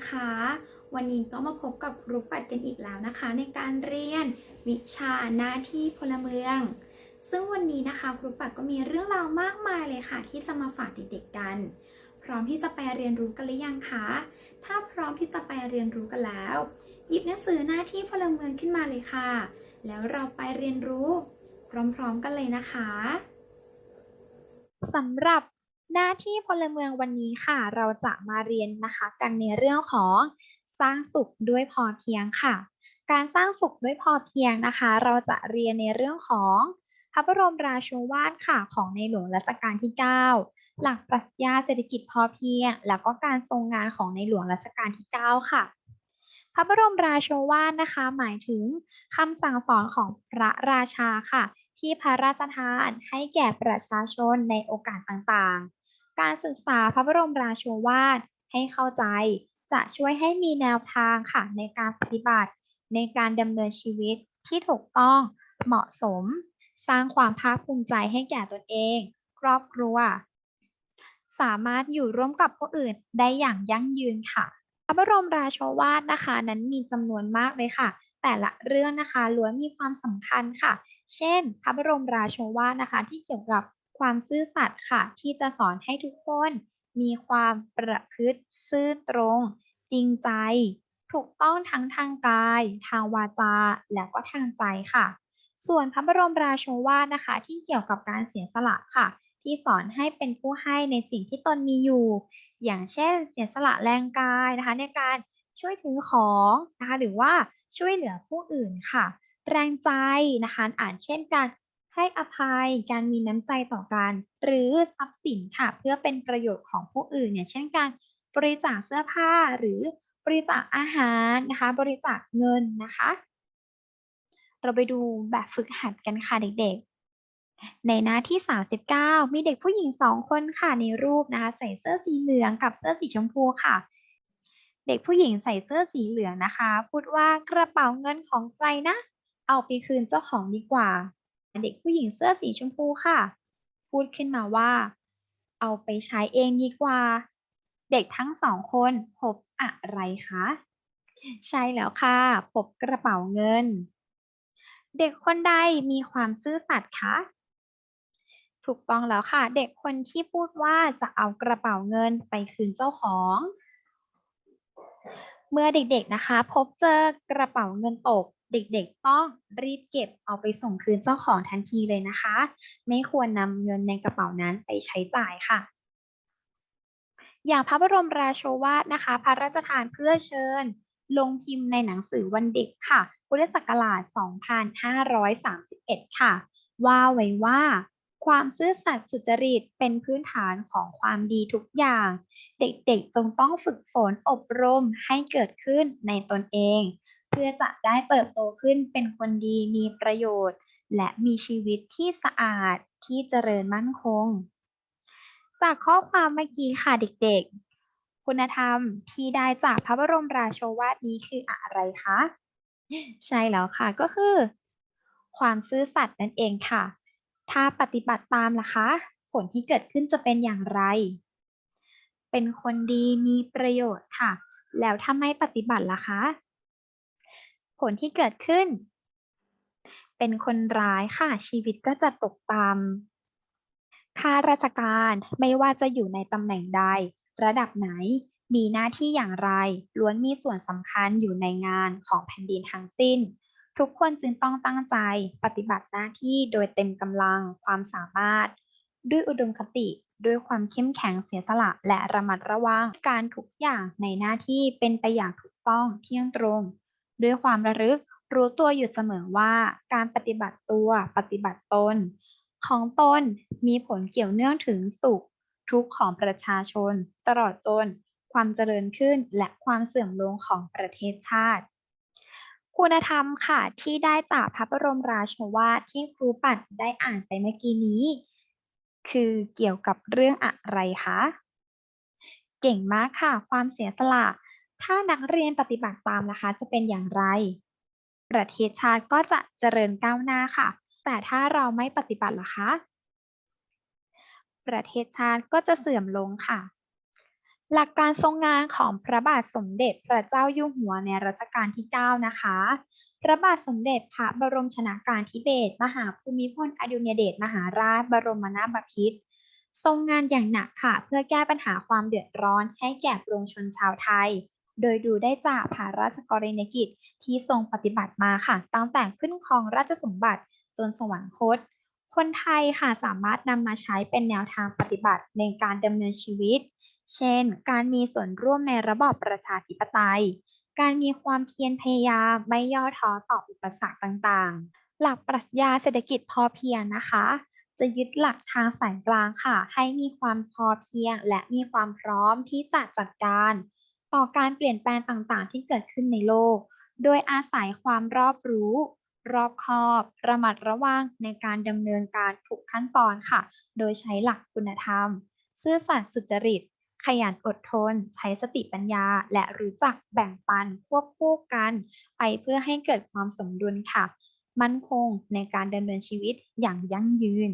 นะคะ วันนี้ก็มาพบกับครูปัดกันอีกแล้วนะคะ ในการเรียนวิชาหน้าที่พลเมือง ซึ่งวันนี้นะคะครูปัดก็มีเรื่องราวมากมายเลยค่ะ ที่จะมาฝากเด็กๆกัน พร้อมที่จะไปเรียนรู้กันหรือยังคะ ถ้าพร้อมที่จะไปเรียนรู้กันแล้ว หยิบหนังสือหน้าที่พลเมืองขึ้นมาเลยค่ะ แล้วเราไปเรียนรู้ พร้อมๆกันเลยนะคะสำหรับ หน้าที่พลเมืองวันนี้ค่ะ เราจะมาเรียนนะคะกันในเรื่องของสร้างสุขด้วยพอเพียงค่ะ การสร้างสุขด้วยพอเพียงนะคะ เราจะเรียนในเรื่องของพระบรมราโชวาทค่ะของในหลวงรัชกาลที่ 9 หลักปรัชญาเศรษฐกิจพอเพียง แล้วก็การทรงงานของในหลวงรัชกาลที่ 9 ค่ะ พระบรมราโชวาทนะคะ หมายถึงคำสั่งสอนของพระราชาค่ะ ที่พระราชทานให้แก่ประชาชนในโอกาสต่างๆ การศึกษาพระบรมราโชวาทให้เข้าใจ จะช่วยให้มีแนวทางค่ะในการปฏิบัติ ในการดำเนินชีวิตที่ถูกต้องเหมาะสม สร้างความภาคภูมิใจให้แก่ตนเอง ครอบครัว สามารถอยู่ร่วมกับผู้อื่นได้อย่างยั่งยืนค่ะ พระบรมราโชวาทนะคะนั้นมีจำนวนมากเลยค่ะ แต่ละเรื่องนะคะล้วนมีความสำคัญค่ะ เช่น พระบรมราโชวาทนะคะที่เกี่ยวกับ ความซื่อสัตย์ค่ะ ที่จะสอนให้ทุกคนมีความประพฤติซื่อตรง จริงใจ ถูกต้องทั้งทางกาย ทางวาจา และก็ทางใจค่ะ ส่วนพระบรมราโชวาทนะคะ ที่เกี่ยวกับการเสียสละค่ะ ที่สอนให้เป็นผู้ให้ในสิ่งที่ตนมีอยู่ อย่างเช่น เสียสละแรงกายนะคะ ในการช่วยถือของนะคะ หรือว่าช่วยเหลือผู้อื่นค่ะ แรงใจนะคะอ่านเช่นการ ให้อภัยการมีน้ำใจต่อกัน หรือทรัพย์สินค่ะ เพื่อเป็นประโยชน์ของผู้อื่นเนี่ยเช่นการบริจาคเสื้อผ้าหรือบริจาคอาหารนะคะ บริจาคเงินนะคะ เราไปดูแบบฝึกหัดกันค่ะเด็กๆ ในหน้าที่ 39 มีเด็กผู้หญิงสองคนค่ะในรูปนะคะ ใส่เสื้อสีเหลืองกับเสื้อสีชมพูค่ะ เด็กผู้หญิงใส่เสื้อสีเหลืองนะคะ พูดว่ากระเป๋าเงินของใครนะ เอาไปคืนเจ้าของดีกว่า เด็กผู้หญิงเสื้อสีชมพูค่ะ พูดขึ้นมาว่า เอาไปใช้เองดีกว่า เด็กทั้งสองคนพบอะไรคะ ใช่แล้วค่ะ พบกระเป๋าเงิน เด็กคนใดมีความซื่อสัตย์คะถูกต้องแล้วค่ะ เด็กคนที่พูดว่าจะเอากระเป๋าเงินไปคืนเจ้าของ เมื่อเด็กๆนะคะ พบเจอกระเป๋าเงินตก เด็กๆต้องรีบเก็บเอาไปส่งคืนเจ้าของทันทีเลยนะคะ ไม่ควรนำเงินในกระเป๋านั้นไปใช้จ่ายค่ะ อย่างพระบรมราโชวาทนะคะ พระราชทานเพื่อเชิญ ลงพิมพ์ในหนังสือวันเด็กค่ะพุทธศักราช 2531 ค่ะ ว่าไว้ว่าความซื่อสัตย์สุจริตเป็นพื้นฐานของความดีทุกอย่าง เด็กๆจงต้องฝึกฝนอบรมให้เกิดขึ้นในตนเอง เพื่อจะได้เติบโตขึ้นเป็นคนดีมีประโยชน์ และมีชีวิตที่สะอาดที่เจริญมั่นคง จากข้อความเมื่อกี้ค่ะเด็กๆ คุณธรรมที่ได้จากพระบรมราโชวาทนี้คืออะไรคะ ใช่แล้วค่ะก็คือ ความซื่อสัตย์นั่นเองค่ะ ถ้าปฏิบัติตามล่ะคะ ผลที่เกิดขึ้นจะเป็นอย่างไร เป็นคนดีมีประโยชน์ค่ะ แล้วถ้าไม่ปฏิบัติล่ะคะ ผลที่เกิดขึ้น เป็นคนร้ายค่ะ ชีวิตก็จะตกต่ำข้าราชการไม่ว่าจะอยู่ในตำแหน่งใด ระดับไหนมีหน้าที่อย่างไร ล้วนมีส่วนสำคัญอยู่ในงานของแผ่นดินทั้งสิ้น ทุกคนจึงต้องตั้งใจปฏิบัติหน้าที่โดยเต็มกำลังความสามารถ ด้วยอุดมคติด้วยความเข้มแข็งเสียสละและระมัดระวังการทุกอย่างในหน้าที่เป็นไปอย่างถูกต้องเที่ยงตรง ด้วยความระลึกรู้ตัวอยู่เสมอว่าการปฏิบัติตัวปฏิบัติตน ของตนมีผลเกี่ยวเนื่องถึงสุข ทุกข์ของประชาชน ตลอดจนความเจริญขึ้นและความเสื่อมลงของประเทศชาติ คุณธรรมค่ะที่ได้จากพระบรมราชวาทที่ครูปัดได้อ่านไปเมื่อกี้นี้ คือเกี่ยวกับเรื่องอะไรคะ เก่งมากค่ะ ความเสียสละ ถ้านักเรียนปฏิบัติตามนะคะ จะเป็นอย่างไร ประเทศชาติก็จะเจริญก้าวหน้าค่ะ แต่ถ้าเราไม่ปฏิบัติล่ะคะ ประเทศชาติก็จะเสื่อมลงค่ะ หลักการทรงงานของพระบาทสมเด็จพระเจ้าอยู่หัวในรัชกาลที่ 9 นะคะ พระบาทสมเด็จพระบรมชนากาธิเบศรมหาภูมิพลอดุลยเดชมหาราชบรมนาถบพิตรทรงงานอย่างหนักค่ะ เพื่อแก้ปัญหาความเดือดร้อนให้แก่ปวงชนชาวไทย โดยดูได้จากพระราชกรณียกิจที่ทรงปฏิบัติมาค่ะ ตั้งแต่ขึ้นครองราชสมบัติจนสวรรคต คนไทยค่ะสามารถนำมาใช้เป็นแนวทางปฏิบัติในการดำเนินชีวิต เช่น การมีส่วนร่วมในระบอบประชาธิปไตย การมีความเพียรพยายามไม่ย่อท้อต่ออุปสรรคต่างๆ หลักปรัชญาเศรษฐกิจพอเพียงนะคะ จะยึดหลักทางสายกลางค่ะ ให้มีความพอเพียง และมีความพร้อมที่จะจัดการ ต่อการเปลี่ยนแปลงต่างๆ ที่เกิดขึ้นในโลก โดยอาศัยความรอบรู้ รอบคอบ ระมัดระวังในการดำเนินการทุกขั้นตอนค่ะ โดยใช้หลักคุณธรรม ซื่อสัตย์สุจริต ขยันอดทน ใช้สติปัญญา และรู้จักแบ่งปันควบคู่กัน ไปเพื่อให้เกิดความสมดุลค่ะ มั่นคงในการดำเนินชีวิตอย่างยั่งยืน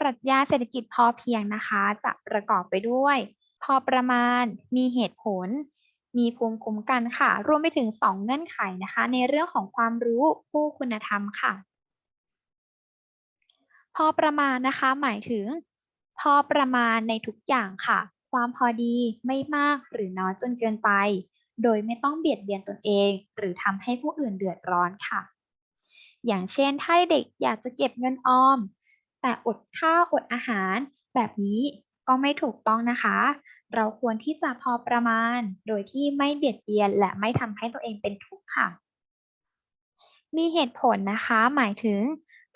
ปรัชญาเศรษฐกิจพอเพียงนะคะ จะประกอบไปด้วย พอประมาณ มีเหตุผล มีภูมิคุ้มกันค่ะ รวมไปถึง 2 เงื่อนไขนะคะ ในเรื่องของความรู้คู่คุณธรรมค่ะ พอประมาณนะคะ หมายถึง พอประมาณในทุกอย่างค่ะ ความพอดีไม่มากหรือน้อยจนเกินไป โดยไม่ต้องเบียดเบียนตนเอง หรือทำให้ผู้อื่นเดือดร้อนค่ะ อย่างเช่น ถ้าเด็กอยากจะเก็บเงินออม แต่อดข้าวอดอาหาร แบบนี้ ก็ไม่ถูกต้องนะคะ เราควรที่จะพอประมาณ โดยที่ไม่เบียดเบียน และไม่ทำให้ตัวเองเป็นทุกข์ค่ะ มีเหตุผลนะคะ หมายถึง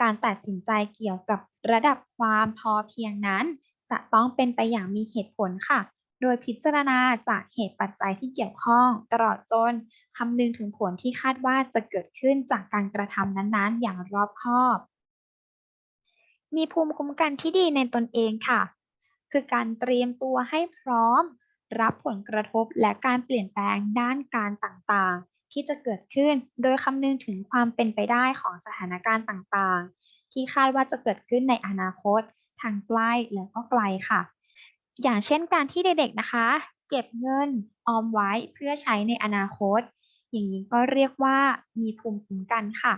การตัดสินใจเกี่ยวกับระดับความพอเพียงนั้น จะต้องเป็นไปอย่างมีเหตุผลค่ะ โดยพิจารณาจากเหตุปัจจัยที่เกี่ยวข้อง ตลอดจนคำนึงถึงผลที่คาดว่าจะเกิดขึ้นจากการกระทำนั้นๆ อย่างรอบคอบ มีภูมิคุ้มกันที่ดีในตนเองค่ะ คือการเตรียมตัวให้พร้อม รับผลกระทบและการเปลี่ยนแปลงด้านการต่างๆ ที่จะเกิดขึ้นโดยคำนึงถึงความเป็นไปได้ของสถานการณ์ต่างๆ ที่คาดว่าจะเกิดขึ้นในอนาคต ทางใกล้และก็ไกลค่ะ อย่างเช่นการที่เด็กๆนะคะ เก็บเงินออมไว้เพื่อใช้ในอนาคต อย่างนี้ก็เรียกว่ามีภูมิคุ้มกันค่ะ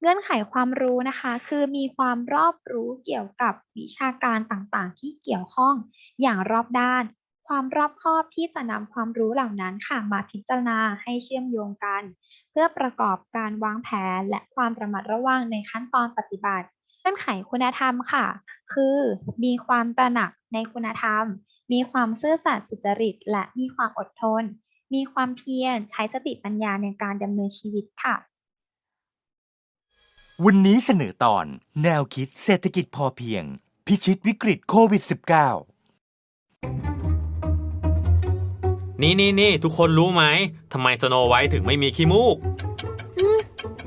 เงื่อนไขความรู้นะคะ คือมีความรอบรู้เกี่ยวกับวิชาการต่างๆ ที่เกี่ยวข้องอย่างรอบด้าน ความรอบคอบที่จะนำความรู้เหล่านั้นค่ะมาพิจารณาให้เชื่อมโยงกัน เพื่อประกอบการวางแผนและความระมัดระวังในขั้นตอนปฏิบัติ เงื่อนไขคุณธรรมค่ะ คือมีความตระหนักในคุณธรรม มีความซื่อสัตย์สุจริต และมีความอดทน มีความเพียรใช้สติปัญญาในการดำเนินชีวิตค่ะ วันนี้เสนอตอนแนวคิดเศรษฐกิจพอเพียง พิชิตวิกฤตโควิด -19 นี่นี่นี่ทุกคนรู้ไหมทำไมสโนไวท์ถึงไม่มีขี้มูก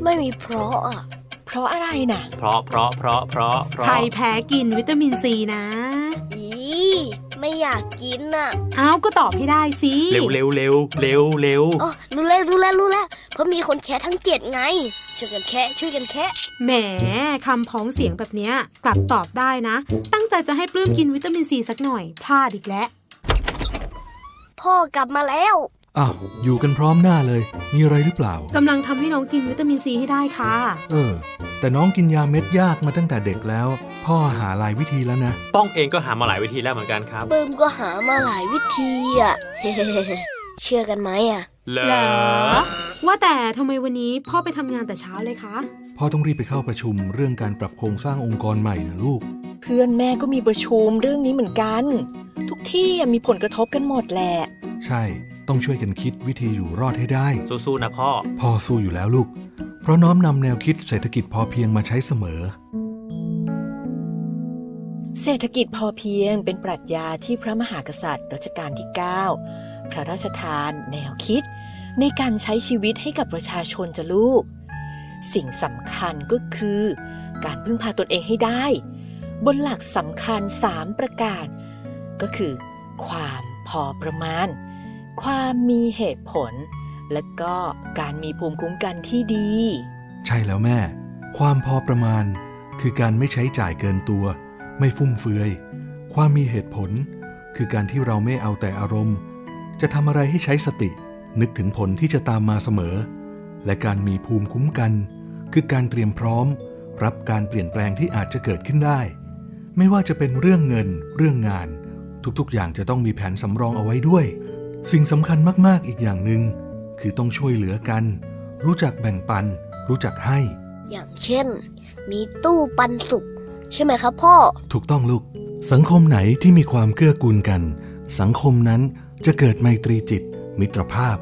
ไม่มีเพราะอะ เพราะอะไรน่ะเพราะเพราะเพราะเพราะเพราะใครแพ้กินวิตามินซีนะ อีไม่อยากกินอะ เอ้าก็ตอบให้ได้สิ เร็วเร็วเร็วเร็วเร็ว อ๋อรู้แล้วรู้แล้วรู้แล้ว เพราะมีคนแค่ทั้งเจ็ดไง ช่วยกันแค่ช่วยกันแค่แหมคำพ้องเสียงแบบเนี้ยกลับตอบได้นะ ตั้งใจจะให้ปลื้มกินวิตามินซีสักหน่อยพลาดอีกแล้ว พ่อกลับมาแล้ว อ้าว อยู่กันพร้อมหน้าเลย มีอะไรหรือเปล่ากำลังทำให้น้องกินวิตามินซีให้ได้ค่ะ เออ แต่น้องกินยาเม็ดยากมาตั้งแต่เด็กแล้ว พ่อหาหลายวิธีแล้วนะ ป้องเองก็หามาหลายวิธีแล้วเหมือนกันครับ เบิ่มก็หามาหลายวิธีอะ เชื่อกันไหมอะ เหรเหรออว่าแต่ทำไมวันนี้พ่อไปทำงานแต่เช้าเลยคะ พ่อต้องรีบไปเข้าประชุมเรื่องการปรับโครงสร้างองค์กรใหม่นะลูก เพื่อนแม่ก็มีประชุมเรื่องนี้เหมือนกัน ทุกที่อะมีผลกระทบกันหมดแหละ ใช่ ต้องช่วยกันคิดวิธีอยู่รอดให้ได้ สู้ๆนะพ่อ พ่อสู้อยู่แล้วลูก เพราะน้อมนำแนวคิดเศรษฐกิจพอเพียงมาใช้เสมอ เศรษฐกิจพอเพียงเป็นปรัชญาที่พระมหากษัตริย์รัชกาลที่ 9 พระราชทานแนวคิด ในการใช้ชีวิตให้กับประชาชนจะลูก สิ่งสำคัญก็คือ การพึ่งพาตนเองให้ได้ บนหลักสำคัญ 3 ประการ ก็คือ ความพอประมาณ ความมีเหตุผล และก็การมีภูมิคุ้มกันที่ดี ใช่แล้วแม่ ความพอประมาณ คือการไม่ใช้จ่ายเกินตัว ไม่ฟุ่มเฟือย ความมีเหตุผล คือการที่เราไม่เอาแต่อารมณ์ จะทำอะไรให้ใช้สตินึกถึงผลที่จะตามมาเสมอ และการมีภูมิคุ้มกัน คือการเตรียมพร้อม รับการเปลี่ยนแปลงที่อาจจะเกิดขึ้นได้ ไม่ว่าจะเป็นเรื่องเงิน เรื่องงาน ทุกๆ อย่างจะต้องมีแผนสำรองเอาไว้ด้วย สิ่งสำคัญมากๆอีกอย่างหนึ่งคือต้องช่วยเหลือกัน รู้จักแบ่งปัน รู้จักให้ อย่างเช่น มีตู้ปันสุกใช่ไหมครับพ่อ ถูกต้องลูก สังคมไหนที่มีความเกื้อกูลกัน สังคมนั้น จะเกิดไมตรีจิต มิตรภาพ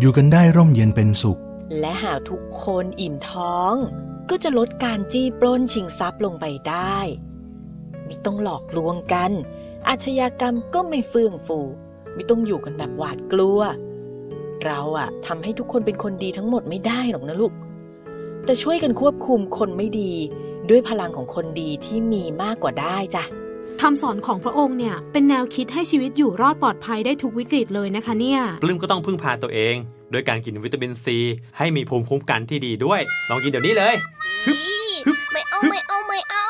อยู่กันได้ร่มเย็นเป็นสุข และหากทุกคนอิ่มท้อง ก็จะลดการจี้ปล้นชิงทรัพย์ลงไปได้ไม่ต้องหลอกลวงกัน อาชญากรรมก็ไม่เฟื่องฟู ไม่ต้องอยู่กันแบบหวาดกลัว เราอะทำให้ทุกคนเป็นคนดีทั้งหมดไม่ได้หรอกนะลูก แต่ช่วยกันควบคุมคนไม่ดี ด้วยพลังของคนดีที่มีมากกว่าได้จ้ะ คำสอนของพระองค์เนี่ยเป็นแนวคิดให้ชีวิตอยู่รอดปลอดภัยได้ทุกวิกฤตเลยนะคะเนี่ยปลื้มก็ต้องพึ่งพาตัวเองโดยการกินวิตามินซีให้มีภูมิคุ้มกันที่ดีด้วย ลองกินเดี๋ยวนี้เลยไม่เอาไม่เอาไม่เอา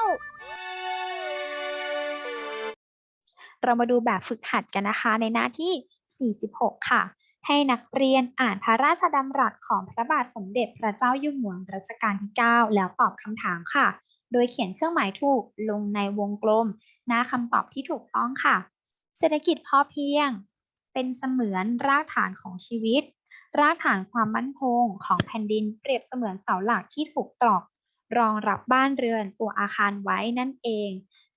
เรามาดูแบบฝึกหัดกันนะคะในหน้าที่ 46 ค่ะ ให้นักเรียนอ่านพระราชดำรัสของพระบาทสมเด็จพระเจ้าอยู่หัวรัชกาลที่ 9 แล้วตอบคำถามค่ะ โดยเขียนเครื่องหมายถูกลงในวงกลม หน้าคำตอบที่ถูกต้องค่ะ เศรษฐกิจพอเพียง เป็นเสมือนรากฐานของชีวิต รากฐานความมั่นคงของแผ่นดินเปรียบเสมือนเสาหลักที่ถูกตรอก รองรับบ้านเรือนตัวอาคารไว้นั่นเอง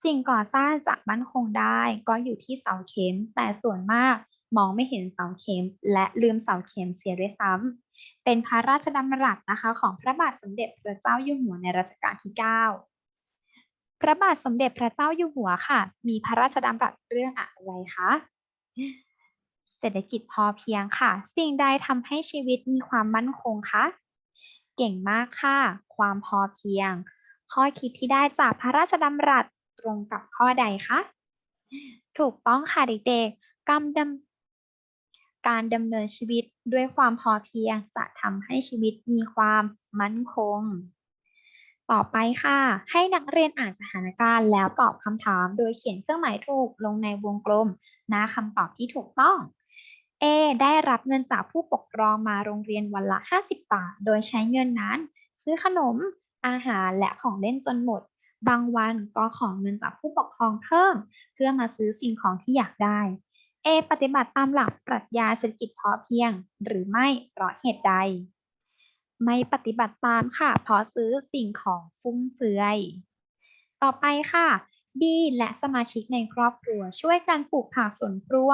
สิ่งก่อสร้างจะมั่นคงได้ ก็อยู่ที่เสาเข็มแต่ส่วนมาก มองไม่เห็นเสาเข็ม และลืมเสาเข็มเสียด้วยซ้ำ เป็นพระราชดำรัสนะคะของพระบาทสมเด็จพระเจ้าอยู่หัวในรัชกาลที่ 9 พระบาทสมเด็จพระเจ้าอยู่หัวค่ะ มีพระราชดำรัสเรื่องอะไรคะ เศรษฐกิจพอเพียงค่ะ สิ่งใดทำให้ชีวิตมีความมั่นคงคะ เก่งมากค่ะ ความพอเพียง ข้อคิดที่ได้จากพระราชดำรัสตรงกับข้อใดคะ ถูกต้องค่ะเด็กๆกำดำ การดำเนินชีวิตด้วยความพอเพียงจะทำให้ชีวิตมีความมั่นคง ต่อไปค่ะ ให้นักเรียนอ่านสถานการณ์แล้วตอบคำถาม โดยเขียนเครื่องหมายถูกลงในวงกลมหน้าคำตอบที่ถูกต้อง A ได้รับเงินจากผู้ปกครองมาโรงเรียนวันละ 50 บาท โดยใช้เงินนั้น ซื้อขนม อาหารและของเล่นจนหมด บางวันก็ขอเงินจากผู้ปกครองเพิ่ม เพื่อมาซื้อสิ่งของที่อยากได้ A ปฏิบัติตามหลักปรัชญาเศรษฐกิจพอเพียง หรือไม่เพราะเหตุใด ไม่ปฏิบัติตามค่ะเพราะซื้อสิ่งของฟุ่มเฟือย ต่อไปค่ะ B และสมาชิกในครอบครัวช่วยกันปลูกผักสวนครัว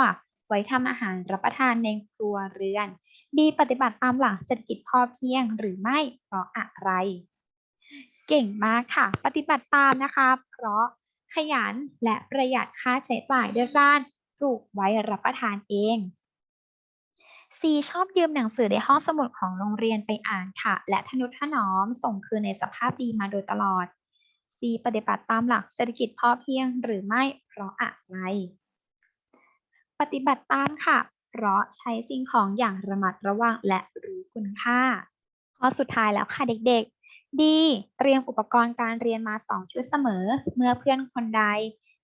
ไว้ทำอาหารรับประทานในครัวเรือน B ปฏิบัติตามหลักเศรษฐกิจพอเพียงหรือไม่เพราะอะไร เก่งมากค่ะ ปฏิบัติตามนะคะ เพราะขยันและประหยัดค่าใช้จ่ายด้วยการ ลูกไว้รับประทานเอง C ชอบยืมหนังสือในห้องสมุดของโรงเรียนไปอ่านค่ะ และทนุถนอมส่งคืนในสภาพดีมาโดยตลอด C ปฏิบัติตามหลักเศรษฐกิจพอเพียงหรือไม่เพราะอะไร ปฏิบัติตามค่ะ เพราะใช้สิ่งของอย่างระมัดระวังและรู้คุณค่า ข้อสุดท้ายแล้วค่ะเด็กๆดีเตรียมอุปกรณ์การเรียนมา 2 ชุดเสมอ เมื่อเพื่อนคนใด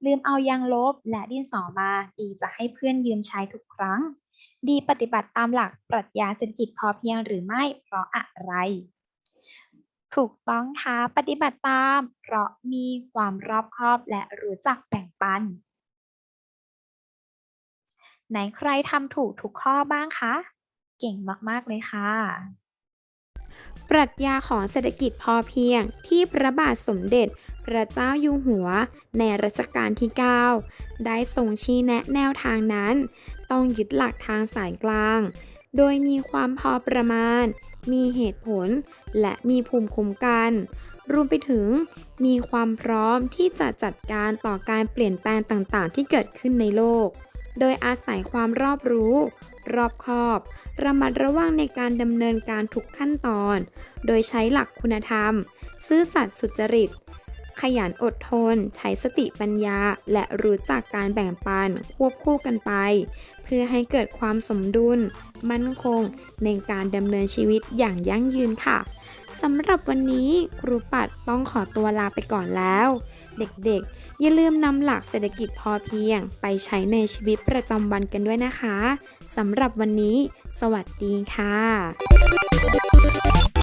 ลืมเอายางลบและดินสอมา ดีจะให้เพื่อนยืมใช้ทุกครั้ง ดีปฏิบัติตามหลักปรัชญาเศรษฐกิจพอเพียงหรือไม่เพราะอะไร ถูกต้องค่ะ ปฏิบัติตาม เพราะมีความรอบคอบและรู้จักแบ่งปัน ไหนใครทำถูกทุกข้อบ้างคะ เก่งมาก ๆ เลยค่ะ ปรัชญาของเศรษฐกิจพอเพียงที่พระบาทสมเด็จ พระเจ้าอยู่หัว ในรัชกาลที่ 9 ได้ทรงชี้แนะแนวทางนั้น ต้องยึดหลักทางสายกลาง โดยมีความพอประมาณ มีเหตุผล และมีภูมิคุ้มกัน รวมไปถึงมีความพร้อมที่จะจัดการต่อการเปลี่ยนแปลงต่างๆ ที่เกิดขึ้นในโลก โดยอาศัยความรอบรู้ รอบคอบ ระมัดระวังในการดำเนินการทุกขั้นตอน โดยใช้หลักคุณธรรม ซื่อสัตย์สุจริต ขยันอดทน ใช้สติปัญญา และรู้จักการแบ่งปันควบคู่กันไป เพื่อให้เกิดความสมดุล มั่นคง ในการดำเนินชีวิตอย่างยั่งยืนค่ะสำหรับวันนี้ครูปัดต้องขอตัวลาไปก่อนแล้ว เด็กๆ อย่าลืมนำหลักเศรษฐกิจพอเพียง ไปใช้ในชีวิตประจำวันกันด้วยนะคะสำหรับวันนี้ สวัสดีค่ะ